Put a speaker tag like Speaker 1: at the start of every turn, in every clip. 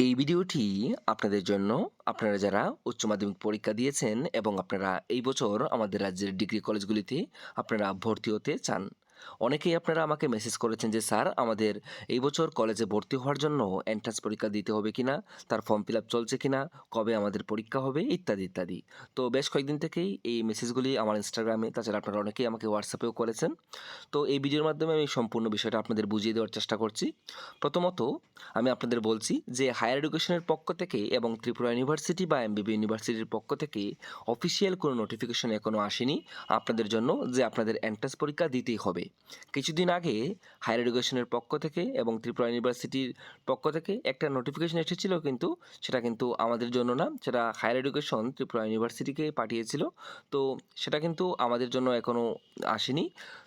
Speaker 1: এই ভিডিওটি আপনাদের জন্য, আপনারা যারা উচ্চ মাধ্যমিক পরীক্ষা দিয়েছেন এবং আপনারা এই বছর আমাদের রাজ্যের ডিগ্রি কলেজগুলিতে আপনারা ভর্তি হতে চান অনেকেই আপনারা আমাকে মেসেজ করেছেন যে, স্যার, আমাদের এই বছর কলেজে ভর্তি হওয়ার জন্য এন্ট্রান্স পরীক্ষা দিতে হবে কিনা? তার ফর্ম ফিল আপ চলছে কিনা? কবে আমাদের পরীক্ষা হবে? ইত্যাদি ইত্যাদি। তো বেশ কয়েকদিন থেকেই এই মেসেজগুলি আমার ইনস্টাগ্রামে তাছাড়া আপনারা অনেকেই আমাকে হোয়াটসঅ্যাপেও করেছেন। তো এই ভিডিওর মাধ্যমে আমি সম্পূর্ণ বিষয়টা আপনাদের বুঝিয়ে দেওয়ার চেষ্টা করছি। প্রথমত, আমি আপনাদের বলছি যে হায়ার এডুকেশনের পক্ষ থেকে এবং ত্রিপুরা ইউনিভার্সিটি বা এমবিবি ইউনিভার্সিটির পক্ষ থেকে অফিসিয়াল কোনো নোটিফিকেশন এখনও আসেনি। আপনাদের জন্য যে, আপনাদের এন্ট্রান্স পরীক্ষা দিতেই হবে। কিছুদিন আগে হায়ার এডুকেশনের পক্ষ থেকে এবং ত্রিপুরা ইউনিভার্সিটির পক্ষ থেকে একটা নোটিফিকেশন এসেছিল কিন্তু সেটা কিন্তু আমাদের জন্য না, সেটা হায়ার এডুকেশন ত্রিপুরা ইউনিভার্সিটিকে পাঠিয়েছিল। তো সেটা কিন্তু আমাদের জন্য এখনও আসেনি।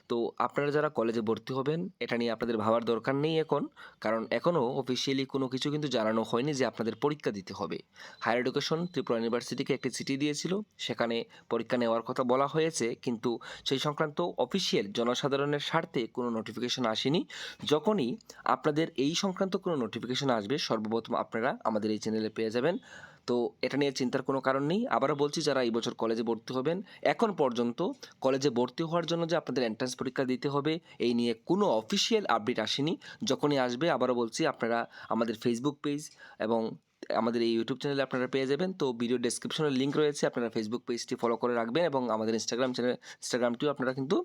Speaker 1: তো আপনারা যারা কলেজে ভর্তি হবেন, এটা নিয়ে আপনাদের ভাবার দরকার নেই এখন, কারণ এখনও অফিসিয়ালি কোনো কিছু কিন্তু জানানো হয়নি যে আপনাদের পরীক্ষা দিতে হবে। হায়ার এডুকেশন ত্রিপুরা ইউনিভার্সিটিকে একটি চিঠি দিয়েছিল, সেখানে পরীক্ষা নেওয়ার কথা বলা হয়েছে, কিন্তু সেই সংক্রান্ত অফিসিয়াল জনসাধারণের স্বার্থে কোনো নোটিফিকেশন আসেনি। যখনই আপনাদের এই সংক্রান্ত কোনো নোটিফিকেশন আসবে, সর্বপ্রথম আপনারা আমাদের এই চ্যানেলে পেয়ে যাবেন। তো এটা নিয়ে চিন্তার কোনো কারণ নেই। আবারও বলছি, যারা এই বছর কলেজে ভর্তি হবেন, এখন পর্যন্ত কলেজে ভর্তি হওয়ার জন্য যে আপনাদের এন্ট্রান্স পরীক্ষা দিতে হবে, এই নিয়ে কোনো অফিসিয়াল আপডেট আসেনি। যখনই আসবে, আবারও বলছি, আপনারা আমাদের ফেসবুক পেজ এবং আমাদের এই ইউটিউব চ্যানেলে আপনারা পেয়ে যাবেন। তো ভিডিও ডেসক্রিপশনে লিঙ্ক রয়েছে, আপনারা ফেসবুক পেজটি ফলো করে রাখবেন এবং আমাদের ইনস্টাগ্রাম চ্যানেল ইনস্টাগ্রামটিও আপনারা কিন্তু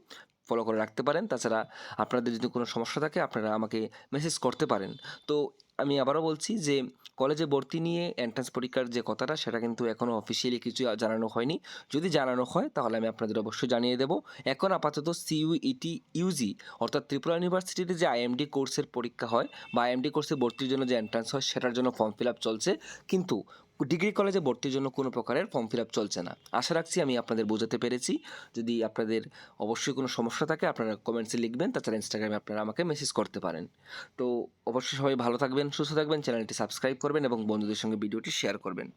Speaker 1: ফলো করে রাখতে পারেন। তাছাড়া আপনাদের যদি কোনো সমস্যা থাকে, আপনারা আমাকে মেসেজ করতে পারেন। তো আমি আবারও বলছি যে, কলেজে ভর্তি নিয়ে এন্ট্রান্স পরীক্ষার যে কথাটা, সেটা কিন্তু এখনও অফিসিয়ালি কিছু জানানো হয়নি। যদি জানানো হয়, তাহলে আমি আপনাদের অবশ্যই জানিয়ে দেবো। এখন আপাতত সিইউইটি ইউজি অর্থাৎ ত্রিপুরা ইউনিভার্সিটিতে যে আইএমডি কোর্সের পরীক্ষা হয়, বা আইএমডি কোর্সে ভর্তির জন্য যে এন্ট্রান্স হয়, সেটার জন্য ফর্ম ফিল আপ চলছে। কিন্তু ডিগ্রি কলেজে ভর্তির জন্য কোনো প্রকারের ফর্ম ফিল আপ চলছে না। আশা রাখছি আমি আপনাদের বোঝাতে পেরেছি। যদি আপনাদের অবশ্যই কোনো সমস্যা থাকে, আপনারা কমেন্টসে লিখবেন, তাছাড়া ইনস্টাগ্রামে আপনারা আমাকে মেসেজ করতে পারেন। তো অবশ্যই সবাই ভালো থাকবেন, সুস্থ থাকবেন চ্যানেলটি সাবস্ক্রাইব করবেন এবং বন্ধুদের সঙ্গে ভিডিওটি শেয়ার করবেন।